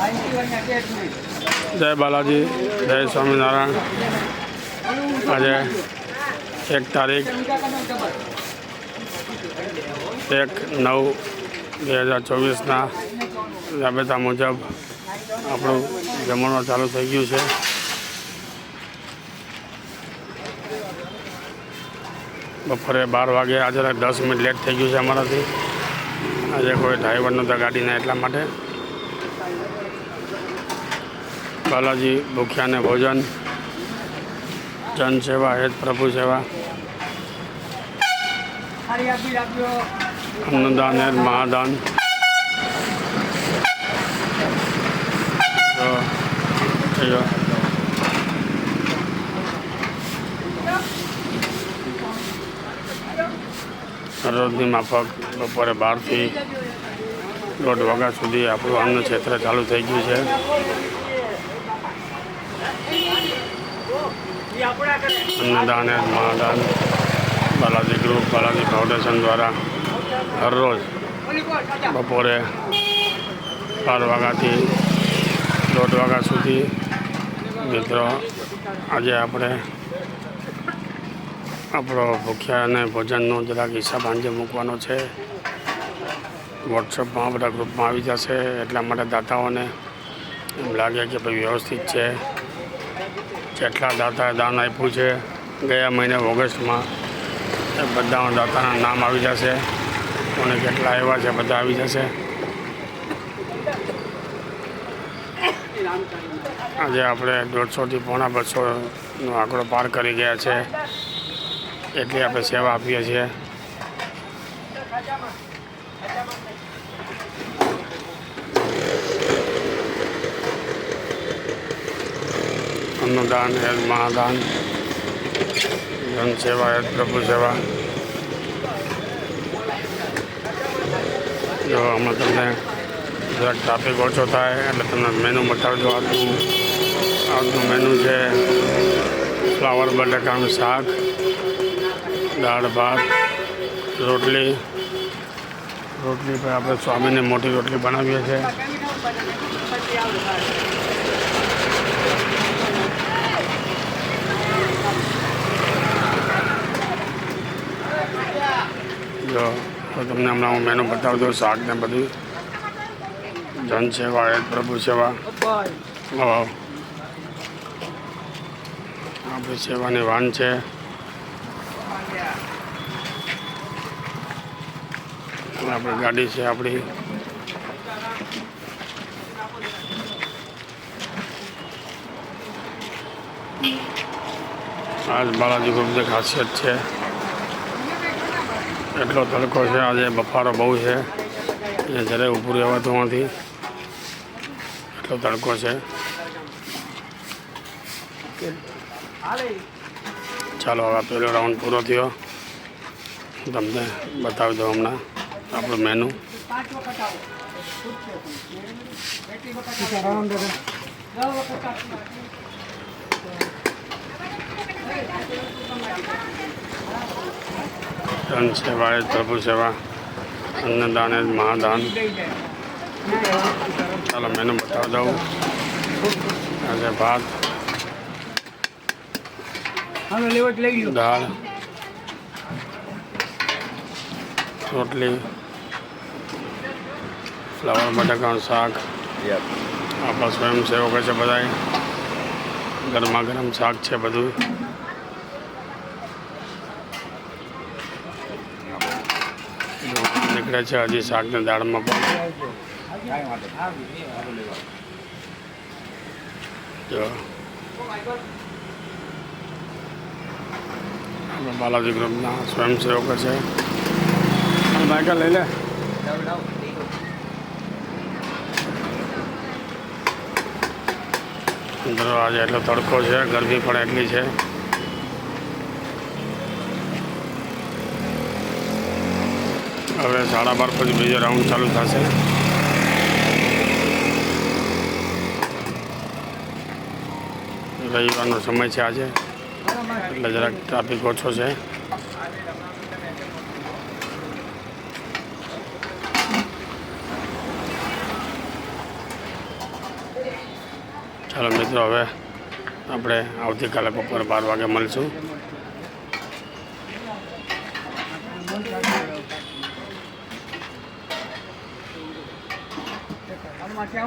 જય બાલાજી, જય સ્વામિનારાયણ. આજે એક તારીખ એક નવ બે હજાર ચોવીસના રાબેતા મુજબ આપણું જમણવાર ચાલુ થઈ ગયું છે. બપોરે બાર વાગે આજે દસ મિનિટ લેટ થઈ ગયું છે અમારાથી. આજે કોઈ ડ્રાઈવર નહોતા ગાડીના એટલા માટે. બાલાજી ભૂખ્યાને ભોજન જન સેવા હેત પ્રભુ સેવા. અન્નદાન હેત મહાદાન. રોજની માફક બપોરે બારથી દોઢ વાગ્યા સુધી આપણું અન્ન ક્ષેત્ર ચાલુ થઈ ગયું છે. અન્નદાન અને મહાદાન, બાલાજી ગ્રુપ, બાલાજી ફાઉન્ડેશન દ્વારા હરરોજ બપોરે બાર વાગ્યાથી દોઢ વાગ્યા સુધી મિત્રો, આજે આપણે આપણો ભૂખ્યાને ભોજનનો જરાક હિસાબ સાંજે મૂકવાનો છે. વોટ્સઅપમાં બધા ગ્રુપમાં આવી જશે, એટલા માટે દાતાઓને એમ લાગે કે ભાઈ વ્યવસ્થિત છે. જેટલા દાતાએ દાન આપ્યું છે, ગયા મહિને ઓગસ્ટમાં એ બધા દાતાના નામ આવી જશે અને કેટલા આવ્યા છે બધા આવી જશે. આજે આપણે દોઢસોથી પોણા બસોનો આંકડો પાર કરી ગયા છે, એટલી આપણે સેવા આપીએ છીએ. અન્નદાન એ મહાદાન જન સેવા હેત પ્રભુ સેવા. જો અમે તમને જરાક ટ્રાફિક ઓછો થાય, એટલે તમને મેનુ બતાવજો આજનું આજનું મેનુ છે ફ્લાવર બટાકાનું શાક, દાળ, ભાત, રોટલી. રોટલી પર આપણે સ્વામીને મોટી રોટલી બનાવીએ છીએ જો તો તમને હમણાં હું મેનુ બતાવતો દઉં શાક ને બધું. જન સેવા એ પ્રભુ સેવા. આપણી સેવાની વાન છે. આપણી ગાડી છે આપણી. આજ બાલાજી ગ્રુપની ખાસિયત છે. એટલો તડકો છે, આજે બફારો બહુ છે. અહીંયા જરાય ઊભું રહેવાતું નથી એટલો તડકો છે. ચાલો, હવે પહેલો રાઉન્ડ પૂરો થયો. તમને બતાવી દઉં હમણાં આપણું મેનુ ધન સેવા એ પ્રભુ સેવા અન્નદાન એ મહાદાન. ચાલો મેનુ બતાવી દઉં. આજે ભાત દાળ રોટલી ફ્લાવર બટાકાનું શાક. આપણા સ્વયંસેવકો છે બધાય. ગરમા ગરમ શાક છે બધું. જો છે, હજી શાકને દાળમાં પણ. જો. બાલાજી ગ્રુપના સ્વયંસેવકો છે. બાઈકા લઈ લે. અંદર આજે એટલો તડકો છે, ગરમી પણ એટલી છે. હવે સાડા બાર પછી બીજો રાઉન્ડ ચાલુ થશે. રવિવારનો સમય છે આજે. એટલે જરાક ટ્રાફિક ઓછો છે. ચાલો મિત્રો, હવે આપણે આવતીકાલે બપોરે બાર વાગે મળીશું. like how